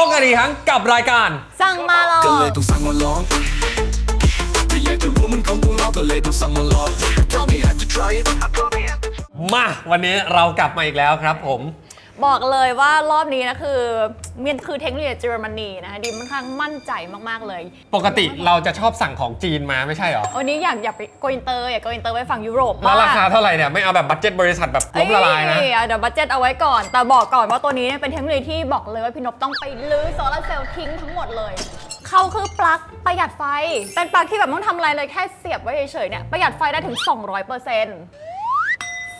พบกันอีกครั้งกับรายการ สั่งมาลอก็งเลยต้องสั่งมาลองแต่อยากจะรู้มันของพวกเราก็เลยต้องสั่งมาลอง Probably have to try it I probably have to มาวันนี้เรากลับมาอีกแล้วครับผม บอกเลยว่ารอบนี้นะคือมันคือเทคโนโลยีเยอรมนีนะคะดิมค่อนข้างมั่นใจมากๆเลย ปกติเราจะชอบสั่งของจีนมาไม่ใช่เหรอ วันนี้อยากอยากไปโกอินเตอร์อยากโกอินเตอร์ไปฝั่งยุโรปแล้วราคาบ้งเท่าไหร่เนี่ยไม่เอาแบบบัตเจ็ตบริษัทแบบล้มละลายนะเอ้เดี๋ยวบัตเจ็ตเอาไว้ก่อน แต่บอกก่อนว่าตัวนี้เนี่ยเป็นเทคโนโลยีที่บอกเลยว่าพี่นพต้องไปลื้อโซลาร์เซลล์ทิ้งทั้งหมดเลยเขาคือปลั๊กประหยัดไฟ เป็นปลั๊กที่แบบไม่ต้องทำอะไรเลยแค่เสียบไว้เฉยๆเนี่ยประหยัดไฟได้ถึง 200%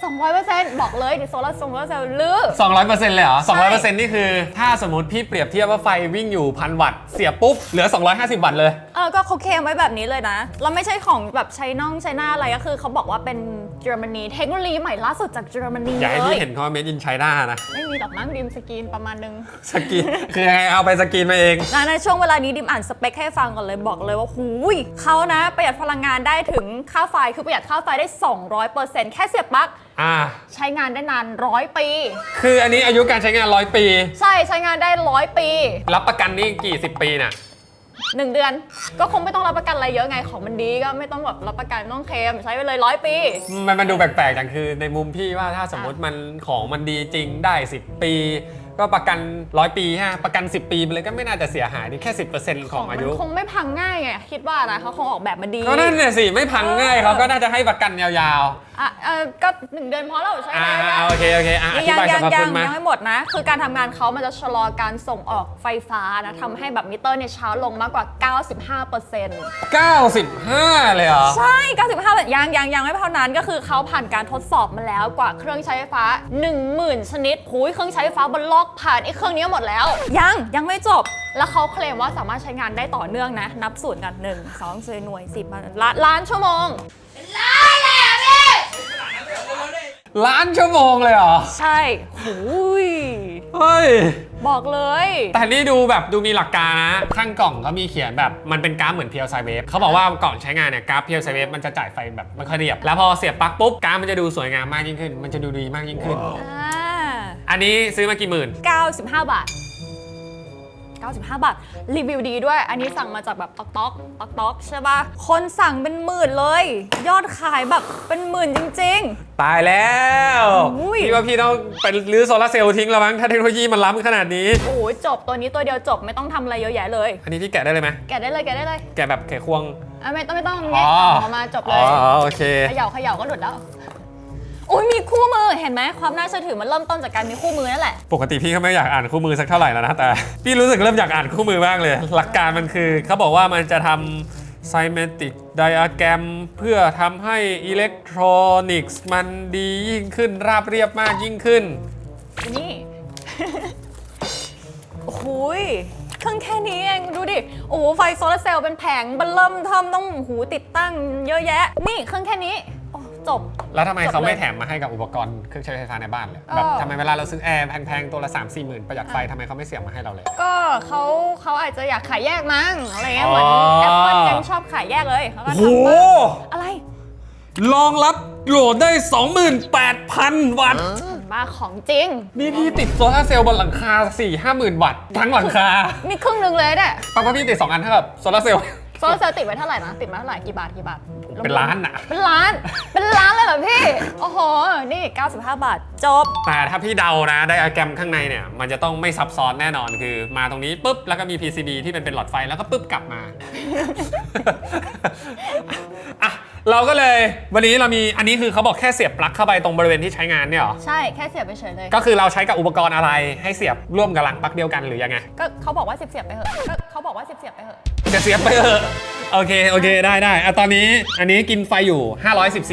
200%บอกเลยดิโซลาร์โซลาร์เซลล์ลื้อ200%เลยเหรอใช่200%นี่คือ ถ้าสมมติพี่เปรียบเทียบว่าไฟวิ่งอยู่พันวัตต์เสียบปุ๊บ เหลือ 250 วัตต์เลย เออ ก็เขาเคลมไว้แบบนี้เลยนะแล้วไม่ใช่ของแบบใช้น่องใช้หน้าอะไรก็คือเขาบอกว่าเป็น เยอรมนีเทคโนโลยีใหม่ล่าสุดจากเยอรมนีอย่าให้เลพี่ยเห็นเขาเมดอินไชน่านะ ไม่มีดอกมั้งดิมสกรีนประมาณนึง สกรีน คือยังไงเอาไปสกรีนมาเอง นะในช่วงเวลานี้ดิมอ่านสเปคให้ฟังก่อนเลยบอกเลยว่าหูยเขานะประหยัดพลังงานได้ถึงค่าไฟคือประหยัดค่าไฟได้ 200%แค่เสียบปลั๊กอ่า ใช้งานได้นานร้อยปี คืออันนี้อายุการใช้งาน100ปี ใช่ใช้งานได้ร้อยปี รับประกันนี่กี่สิบปีน่ะ หนึ่งเดือน ก็คงไม่ต้องรับประกันอะไรเยอะไงของมันดีก็ไม่ต้องแบบรับประกันไม่ต้องเคลมใช้ไปเลยร้อยปี มันมันดูแปลกๆจังคือในมุมพี่ว่าถ้าสมมติมันของมันดีจริงได้ 10 ปี ก็ประกันร้อยปีฮะประกัน 10 ปีไปเลยก็ไม่น่าจะเสียหายนี่แค่ 10%ของอายุ มันคงไม่พังง่ายไงคิดว่านะเขาคงออกแบบมาดีก็นั่นน่ะสิไม่พังง่ายเขาก็น่าจะให้ประกันยาว อะเออก็หนึ่งเดือนพอแล้วใช่ๆไหอ่ามโอเคโอเคอะอธิยังบายสยัรงรพยัคุงณมา ยังไม่หมดนะ คือการทำงานเขามันจะชะลอการส่งออกไฟฟ้านะทำให้แบบมิเตอร์เนี่ยช้าลงมากกว่า 95% 95 เลยเหรอ ใช่ 95ยังยังยังไม่เท่านั้นก็คือเขาผ่านการทดสอบมาแล้วกว่าเครื่องใช้ไฟฟ้า 10,000 ชนิดหูยเครื่องใช้ไฟฟ้าบนโลกผ่านไอ้เครื่องนี้หมดแล้ว ยังยังไม่จบ แล้วเขาเคลมว่าสามารถใช้งานได้ต่อเนื่องนะ นับศูนย์กัน1 2 4หน่วย10ล้านล้านชั่วโมง ล้านชั่วโมงเลยเหรอ ใช่หูยเฮ้ย บอกเลย แต่นี่ดูแบบดูมีหลักการนะ ข้างกล่องเขามีเขียนแบบมันเป็นกราฟเหมือนเพียวไซเวฟเขาบอกว่าก่อนใช้งานเนี่ยกราฟเพียวไซเวฟมันจะจ่ายไฟแบบไม่ค่อยเรียบ แล้วพอเสียบปลั๊กปุ๊บกราฟมันจะดูสวยงามมากยิ่งขึ้น มันจะดูดีมากยิ่งขึ้น อ่าอันนี้ซื้อมากี่หมื่น 95 บาท 95 บาท รีวิวดีด้วย อันนี้สั่งมาจากแบบต๊อกต๊อกต๊อกต๊อกใช่ป่ะคนสั่งเป็นหมื่นเลย ยอดขายแบบเป็นหมื่นจริงตายแล้วอุ้ยพี่ว่าพี่ต้องไปรื้อโซลาร์เซลล์ทิ้งแล้วมั้งถ้าเทคโนโลยีมันล้ำขนาดนี้ๆโอ้โหจบตัวนี้ตัวเดียวจบไม่ต้องทำอะไรเยอะแยะเลย อันนี้พี่แกะได้เลยไหมแกะได้เลยแกะได้เลยแกะแบบไขควง อะไม่ต้องไม่ต้องอ๋แงะอออกมาจบเลอ๋อยโอเค เขย่าเขย่าก็หลุดแล้ว โอ้ยมีคู่มือเห็นไหมความน่าเชื่อถือมันเริ่มต้นจากการมีคู่มือนั่นแหละ ปกติพี่ก็ไม่อยากอ่านคู่มือสักเท่าไหร่แล้วนะแต่ พี่รู้สึกเริ่มอยากอ่านคู่มือมากเลย หลักการมันคือเขาบอกว่ามันจะทำไซเมติกไดอะแกรมเพื่อทำให้อิเล็กทรอนิกส์มันดียิ่งขึ้นราบเรียบมากยิ่งขึ้น นี่ โอ้โหยเครื่องแค่นี้เองดูดิ โอ้โหไฟโซลาร์เซลล์เป็นแผงบันเริ่มเทอมต้องหูติดตั้งเยอะแยะ นี่เครื่องแค่นี้ จบ แล้วทำไมเขาจบเลยไม่แถมมาให้กับอุปกรณ์เครื่องใช้ไฟฟ้าในบ้านเลยเออแบบทำไมเวลาเราซื้อแอร์แพงๆตัวละ3 4หมื่นประหยัดไฟทำไมเขาไม่เสียบมาให้เราเลย ก็เขาเขาอาจจะอยากขายแยกมั้งอะไรเงี้ยเหมือนอ๋อ Apple ยังชอบขายแยกเลยเขาก็โอ้โหทำบ้างอะไรรองรับโหลดได้ 28,000 วัตต์บ้าของจริง นี่พี่ติดโซลาร์เซลล์บนหลังคา 4 5หมื่นวัตต์ทั้งหลังคานี่ครึ่งหนึ่งเลยเนี่ยแปลว่าพี่ติด 2 อันเท่ากับโซลาร์เซลล์ โซลาร์เซลล์ติดไว้เท่าไหร่นะ ติดมาเท่าไหร่กี่บาทกี่บาทเป็นล้านอะเป็นล้าน เป็นล้านเลยเหรอพี่ โอ้โห นี่ 95 บาท จบ แต่ถ้าพี่เดานะไดอะแกรมข้างในเนี่ย มันจะต้องไม่ซับซ้อนแน่นอนคือ มาตรงนี้ปุ๊บ แล้วก็มี PCB ที่เป็นเป็นหลอดไฟแล้วก็ปุ๊บกลับมาอะเราก็เลยวันนี้เรามีอันนี้คือเขาบอกแค่เสียบปลั๊กเข้าไปตรงบริเวณที่ใช้งานเนี่ยเหรอ ใช่แค่เสียบไปเฉยเลย ก็คือเราใช้กับอุปกรณ์อะไรให้เสียบร่วมกับหลังปลั๊กเดียวกันหรือยังไง ก็เขาบอกว่าเสียบเสียบไปเหอะก็เขาบอกว่าเสียบเสียบไปเหอะ จะเสียบไปเถอะโอเค โอเค ได้ได้อะตอนนี้อันนี้กินไฟอยู่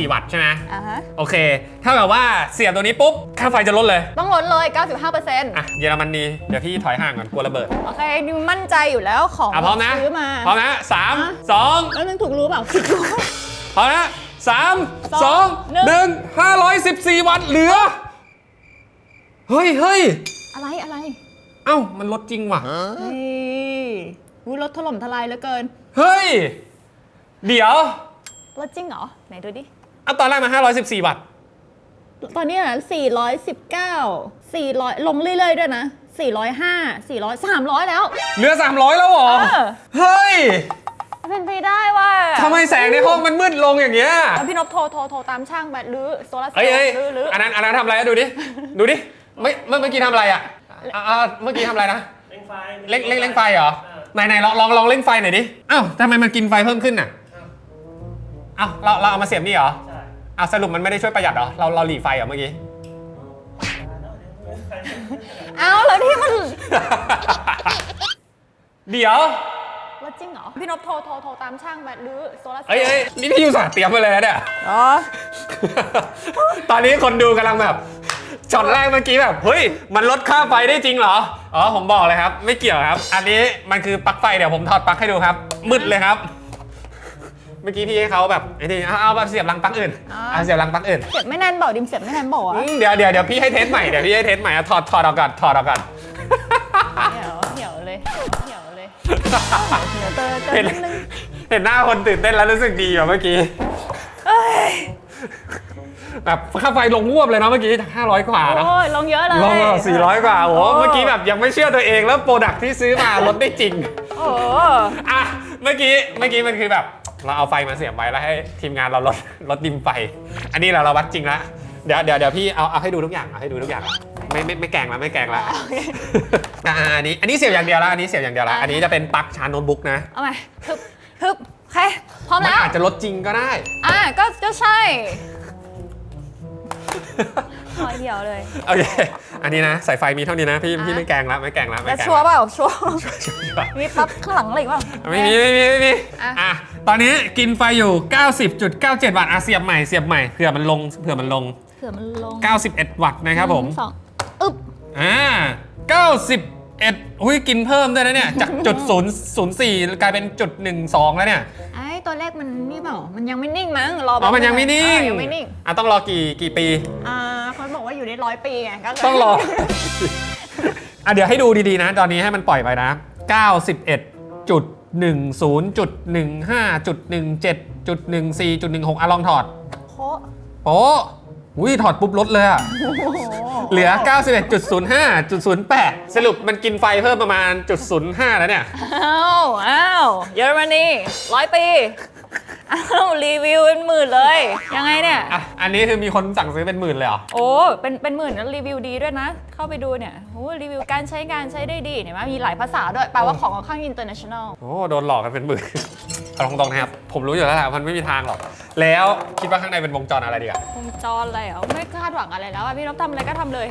514 วัตต์ใช่ไหมอ่าฮะ โอเคเท่ากับว่าเสียบตัวนี้ปุ๊บ ค่าไฟจะลดเลย ต้องลดเลย 95%อะ เยอรมนี เดี๋ยวพี่ถอยห่างก่อน กลัวระเบิด โอเคดิวมั่นใจอยู่แล้วของอะพร้อมนะ ซื้อมาพร้อมนะสามอะสองแล้วนึงถูกรู้เปล่าผิดรู้พร้อมนะสามสสอองงหนึ่งหนึ่งห้าร้อยสิบสี่วัตต์เหลือ เฮ้ยเฮ้ยอะไรอะไรเอ้า มันลดจริงว่ะ เฮ้ย อุ๊ยรถถล่มทลายเหลือเกิน เฮ้ย เดี๋ยวรถจริงเหรอ ไหนดูดิ เอาตอนแรกมา 514วัตต์ตอนนี้นะ419 400 ลงเรื่อยๆด้วยนะ 405 400 300 แล้ว เหลือ 300 แล้วเหรอ เออ เฮ้ย เป็นไปได้ว่าทำไมแสงในห้องมันมืดลงอย่างเงี้ยแล้วพี่นพโทรโทรโทรตามช่างแบบรื้อโซลาร์เซลเฮ้ยเฮ้ยล์รื้อรื้ออันนั้น อันนั้นทำอะไรอะดูดิ ดูดิ ไม่เมื่อเมื่อกี้ทำอะไรอะอะอะเมื่อกี้ทำอะไรนะเร่งไฟเล่งเล่งเล่งไฟเหรอ ไหนไหนลองลองลองเล่งไฟหน่อยดิอ้าวทำไมมันกินไฟเพิ่มขึ้นน่ะอ้าวเราเราเอามาเสียบนี่เหรอใช่อ้าวสรุปมันไม่ได้ช่วยประหยัดเหรอเราเราหลีไฟเหรอเมื่อกี้ เอาแล้วที่มันเดี๋ยวว่าจริงเหรอ พี่นพโทรโทรโทรตามช่างแบบรื้อโซลาร์เซลเอ้ยล์เอ้ยนี่พี่ยูสาห์เตรียมมาเลยนะเนี่ย อ๋อ ตอนนี้คนดูกำลังแบบ ช็อตแรกเมื่อกี้แบบเฮ้ยมันลดค่าไฟได้จริงเหรออ๋อผมบอกเลยครับ ไม่เกี่ยวครับ อันนี้มันคือปลั๊กไฟเดี๋ยวผมถอดปลั๊กให้ดูครับ มืดเลยครับ เมื่อกี้พี่ให้เขาแบบไอ้นี่เอาเอาแบบเสียบรังปลั๊กอื่นเอาเสียบรังปลั๊กอื่นเสียบไม่แน่นเปล่าดิมเสียบไม่แน่นเปล่าอือะมเดี๋ยวเดี๋ยวเดี๋ยวพี่ให้เทสใหม่เดี๋ยวพี่ให้เทสใหม่เอาถอดถอดออกก่อนถอดออกก่อน เหี่ยวเหี่ยวเลยเหี่ยวเลยเดี๋ยวเจอเจอเห็นนิดนึงเห็นหน้าคนตื่นเต้นแล้วรู้สึกดีอะเมื่อกี้ เอ้ย แบบค่าไฟลงงวบเลยเนาะเมื่อกี้จาก500 กว่าเนอะโอ้ยลงเยอะเลยลงมา400 กว่าโอ้โหโอ้เมื่อกี้แบบยังไม่เชื่อตัวเองแล้วโปรดักที่ซื้อมาลดได้จริงโอ้โหอะเมื่อกี้เมื่อกี้มันคือแบบเราเอาไฟมาเสียบไว้แล้วให้ทีมงานเราลดลดดิมไฟ อันนี้เราเราวัดจริงละเดี๋ยวเดี๋ยวเดี๋ยวพี่เอาเอาให้ดูทุกอย่างเอาให้ดูทุกอย่างไม่ไม่ไม่แกล้งละไม่แกล้งละอะอันนี้อันนี้เสียบอย่างเดียวละอันนี้เสียบอย่างเดียวละอันนี้จะเป็นปลั๊กชาร์จโน้ตบุ๊กนะเอาใหม่ฮึบฮึบโอเคพร้อมมันแล้วอาจจะลดจริงก็ได้อะก็ก็ใช่ คอยเดียวเลย โอเค อันนี้นะสายไฟมีเท่านี้นะพี่พี่ไม่แกล้งละไม่แกล้งละไม่แต่แกล้งชัวร์ละเปล่าชัวร์ชัวร์มีปั๊บข้างหลังอะไรอีกเปล่าไม่มีไม่มีไม่มีอะ อะตอนนี้กินไฟอยู่ 90.97 วัตต์อะเสียบใหม่เสียบใหม่เผื่อมันลงเผื่อมันลง เผื่อมันลง91 วัตต์นะครับผม หนึ่งสองอึ๊บอ่า 91อุ้ยกินเพิ่มด้วยนะเนี่ย จากจุด0 0 4กลายเป็นจุด12แล้วเนี่ยไอ้ตัวเลขมันนี่เปล่า มันยังไม่นิ่งมั้ง รออ๋อมันยังไม่นิ่งเออยังไม่นิ่ง อะต้องรอกี่กี่ปี อ่าเขาบอกว่าอยู่ได้ร้อยปีไงก็เลยต้องรอ อะเดี๋ยวให้ดูดีๆนะ ตอนนี้ให้มันปล่อยไปนะ 91จุด10จุด15จุด17จุด14จุด16อะลองถอดโค้ะโป๊ะ อุ้ยถอดปุ๊บลดเลยอะโอ้โหเหลือ 91.05.08 สรุปมันกินไฟเพิ่มประมาณจุด05 แล้วเนี่ย อ้าว อ้าว เยอรมนีร้อยปี อ้าวรีวิวเป็นหมื่นเลย ยังไงเนี่ย อะอันนี้คือมีคนสั่งซื้อเป็นหมื่นเลยเหรอ โอ้ เป็น เป็นหมื่นแล้วรีวิวดีด้วยนะ เข้าไปดูเนี่ยโอ้รีวิวการใช้งานใช้ได้ดีเห็นไหมมีหลายภาษาด้วย แปลว่าของค่อนข้างอินเตอร์เนชั่นแนลโอ้ โดนหลอกกันเป็นหมื่น เอาตรงๆนะครับ ผมรู้อยู่แล้วแหละมันไม่มีทางหรอก แล้วคิดว่าข้างในเป็นวงจรอะไรดีอะวงจรอะไรเหรอไม่คาดหวังอะไรแล้วอะพี่นพทำอะไรก็ทำเลย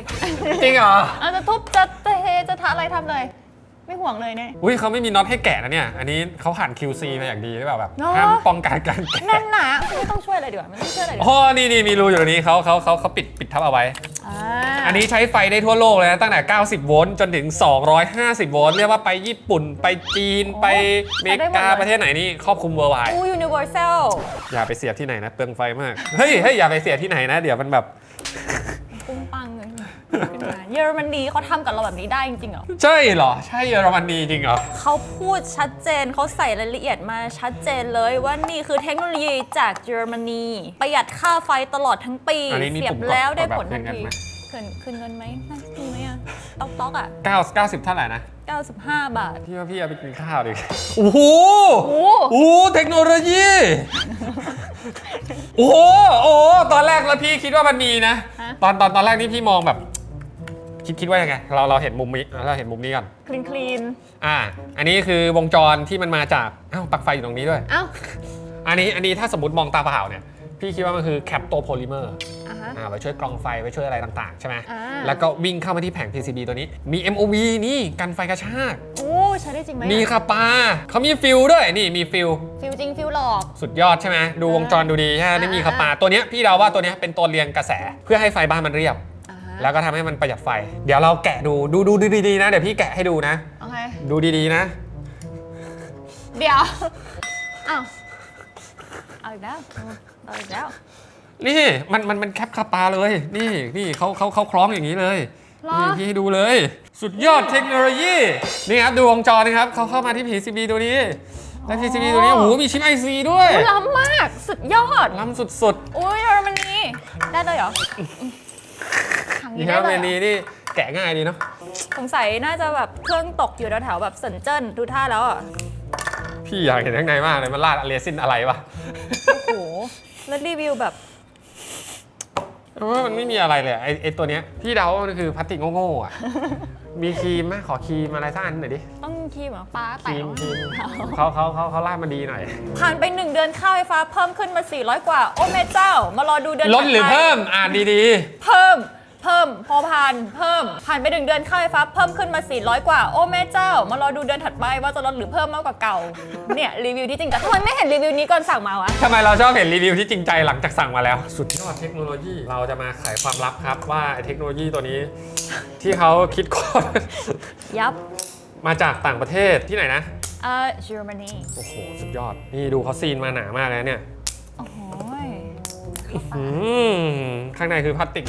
จริงเหรออาจะทุบจะเทจะทะอะไรทำเลย ไม่ห่วงเลยเนี่ย อุ้ยเขาไม่มีน็อตให้แกะนะเนี่ย อันนี้เขาผ่าน QC มาอย่างดีหรือเปล่าแบบเนอะ ห้ามป้องกันการแกะแน่นหนาไม่ต้องช่วยอะไรดีกว่าไม่ต้องช่วยอะไรดีกโอ้ว่านี่นี่มีรูอยู่ตรงนี้เขาเขาเขาเขาปิดปิดทับเอาไว้อ่าอันนี้ใช้ไฟได้ทั่วโลกเลยนะตั้งแต่ 90 โวลต์จนถึง 250 โวลต์เรียกว่าไปญี่ปุ่นไปจีนไปอเมริกาประเทศไหนนี่ครอบคลุมเวอร์ไวอู้ยูนิเวอร์แซลอย่าไปเสียบที่ไหนนะเปลืองไฟมาก เฮ้ยเฮ้ยอย่าไปเสียบที่ไหนนะ เดี๋ยวมันแบบ ปุ้งปัง เลยขึ้นมาเยอรมนีเขาทำกับเราแบบนี้ได้จริงๆเหรอ ใช่เหรอ ใช่เยอรมนีจริงเหรอ เขาพูดชัดเจนเขาใส่รายละเอียดมาชัดเจนเลยว่านี่คือเทคโนโลยีจากเยอรมนี ประหยัดค่าไฟตลอดทั้งปี อันนี้มีเสียบปุ่มกดแล้วได้กดแบบผลทันคืนเงินทีไหม คืนคืนเงินไหมน่าจะมีไหมอะต๊อกต๊อกอะ9 90เท่าไหร่นะ 95 บาท พี่ว่าพี่เอาไปกินข้าวดิ โอ้โห โอ้โอ้โหเทคโนโลยี โอ้โห โอ้โห ตอนแรกแล้วพี่คิดว่ามันมีนะตอนตอนตอนแรกนี่พี่มองแบบ คิดคิดว่ายังไงเราเราเห็นมุมนี้เราเห็นมุมนี้ก่อนคลีนคลีนอ่า อันนี้คือวงจรที่มันมาจากอ้าวปลั๊กไฟอยู่ตรงนี้ด้วย เอ้าอันนี้อันนี้ถ้าสมมติมองตาเปล่าเนี่ยพี่คิดว่ามันคือแคปโตโพลิเมอร์อะฮะ อ่าไว้ช่วยกรองไฟไว้ช่วยอะไรต่างๆ ใช่ไหมอ่า แล้วก็วิ่งเข้ามาที่แผง PCB ตัวนี้มี MOV นี่กันไฟกระชาก โอ้ใช้ได้จริงไหมมีอะคาปาเขามีฟิลด้วยนี่มีฟิลฟิลจริงฟิลหลอก สุดยอดใช่ไหมดูวงจรดูดีใช่ไหมอ่านี่มีคาปาตัวเนี้ยพี่เดาว่าตัวเนี้ยเป็นตัวเรียงกระแสเพื่อให้ไฟบ้านมันเรียบอ่าฮะ แล้วก็ทำให้มันประหยัดไฟ เดี๋ยวเราแกะดูดูดูดูดีๆนะ เดี๋ยวพี่แกะให้ดูนะ โอเค ดูดีๆนะ เดี๋ยว อ้าว เอาอีกแล้วเอาอีกแล้วนี่มันมันมันแคปคาปาเลย นี่นี่เขาเขาเขาคล้องอย่างนี้เลยเหรอ นี่พี่ให้ดูเลย สุดยอดเทคโนโลยีนี่ครับดูวงจรนะครับเขาเข้ามาที่ PCB ตัวนี้และ PCB ตัวนี้โอ้โหมีชิป IC ด้วยอุ๊ยล้ำมาก สุดยอด ล้ำสุดอุ้ยเยอรมนีได้เลยเหรอ ทางๆนี้นี่คได้รับเลเมยเหรนีอนี่แกะง่ายดีเนาะสงสัยน่าจะแบบเครื่องตกอยู่แถวๆแบบเซินเจิ้นดูท่าแล้วอะ พี่อยากเห็นข้างในมากเลยมันราดเรซินอะไรวะโอ้โห แล้วรีวิวแบบเพราะว่ามันไม่มีอะไรเลยอะไอไอตัวเนี้ยพี่เดาว่ามันคือพลาสติกโง่ๆอะ มีครีมไหมขอครีมอะไรสักอันหน่อยดิต้องคีมเหรอป้าคแต่รีมครีมเขาเขาเขาเขาลาดมาดีหน่อย ผ่านไป1เดือนค่าไฟฟ้าเพิ่มขึ้นมา 400 กว่า โอ้แม่เจ้ามารอดูเดือนลดหรือถัไปเพิ่มอ่านดีเพิ่ม เพิ่ม พอผ่านเพิ่ม ผ่านไป1เดือนค่าไฟฟ้าเพิ่มขึ้นมา 400 กว่า โอ้แม่เจ้า มารอดูเดือนถัดไปว่าจะลดหรือเพิ่มมากกว่าเก่า เนี่ยรีวิวที่จริงจังทำไมไม่เห็นรีวิวนี้ก่อนสั่งมาวะๆทำไมเราชอบเห็นรีวิวที่จริงใจหลังจากสั่งมาแล้ว สุดยอดเทคโนโลยีเราจะมาไขความลับครับว่าไอ้เทคโนโลยีตัวนี้ ที่เขาคิดค้น ยับมาจากต่างประเทศที่ไหนนะ เอ่อเยอรมนี โอ้โห สุดยอด นี่ดูเขาซีนมาหนามากเลยเนี่ยโอ้โหย ข้างในคือพลาสติก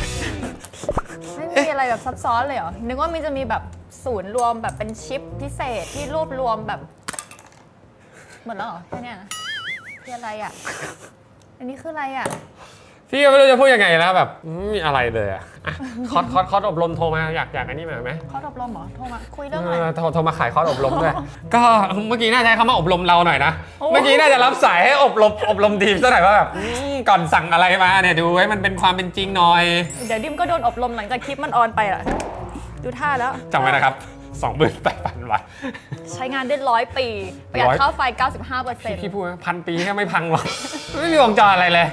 ไม่มีอะไรแบบซับซ้อนเลยเหรอ นึกว่ามันจะมีแบบศูนย์รวมแบบเป็นชิปพิเศษที่รวบรวมแบบ หมดแล้วเหรอแค่เนี้ยนะคืออะไรอะ อันนี้คืออะไรอะ พี่ก็ไม่รู้จะพูดยังไงแล้วแบบไม่มีอะไรเลยอะอะคอร์สคอร์สคอร์สอบรมโทรมาอยากอยากอันนี้มาไหมเขาอบรมเหรอโทรมาคุยเอเรื่องอะไรอโทรโทรมาขายคอร์สอบรมด้วย ก็เมื่อกี้น่าจะให้เขามาอบรมเราหน่อยนะ โอ้ เมื่อกี้น่าจะรับสายให้อบรมอบรมทีมซะหน่อยว่าแบบอืมก่อนสั่งอะไรมาเนี่ยดูให้มันเป็นความเป็นจริงหน่อยเดี๋ยวดิมก็โดนอบรมหลังจากคลิปมันออนไปอะ ดูท่าแล้วจำไว้นะครับ28,000บาท ใช้งานได้ร้อยปี ประหยัดร้อย ค่าไฟ 95เปอร์เซ็นต์พี่พูดว่าพันปีก็ไม่พังหรอก ไม่มีวงจรอะไรเลย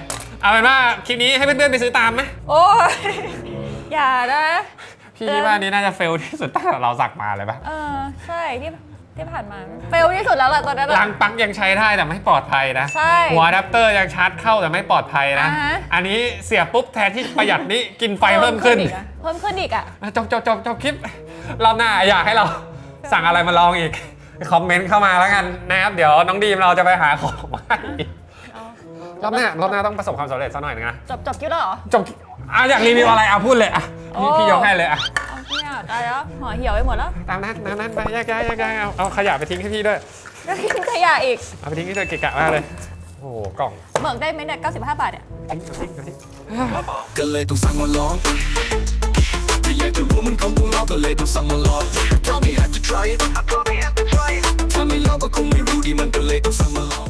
เอาเป็นว่าคลิปนี้ให้เพื่อนๆไปซื้อตามไหมโอ้ยอย่านะ พี่คิดว่าอันนี้น่าจะเฟลที่สุดตั้งแต่เราสักมาเลยปะเออใช่ที่ที่ผ่านมาเฟลที่สุดแล้วล่ะตอนนั้นอะล้างปลั๊กยังใช้ได้แต่ไม่ปลอดภัยนะ ใช่หัวอะแดัปเตอร์ยังชาร์จเข้าแต่ไม่ปลอดภัยนะ อ่าฮะ อันนี้เสียบปุ๊บแทนที่ประหยัดนี้กินไฟเพิ่มขึ้นอีกอะเพิ่มขึ้นอีกอะจบจบจบจบคลิปรอบหน้าอยากให้เรา สั่งอะไรมาลองอีก คอมเมนต์เข้ามาแล้วกันนะครับ เดี๋ยวน้องดีมเราจะไปหาของมาให้ รอบหน้ารอบหน้าต้องประสบความสำเร็จสักหน่อยนึงนะจบจบคลิปแล้วเหรอจบอะอยากรีวิวอะไรอะพูดเลยอะพี่โอ้พี่ยกให้เลยอะเอาเนี่ยตายแล้วห่อเหี่ยวไปหมดแล้วตามนั้นตามนั้นไปแยกย้ายแยกย้ายเอาเอาขยะไปทิ้งให้พี่ด้วยแล้วทิ้งขยะอีกเอาไปทิ้งที่เธอเกะกะมากเลยโอ้โหกล่องเบิกได้ไหมเนี่ย95 บาทเนี่ยทิ้งทิ้งทิ้งก็เลยต้องสั่งมาลองถ้าอยากจะรู้มันของพวกเราก็เลยต้องสั่งมาลอง Tell me have to try it ถ้าไม่ลองก็คงไม่รู้ดีมันก็เลยต้องสั่งมาลอง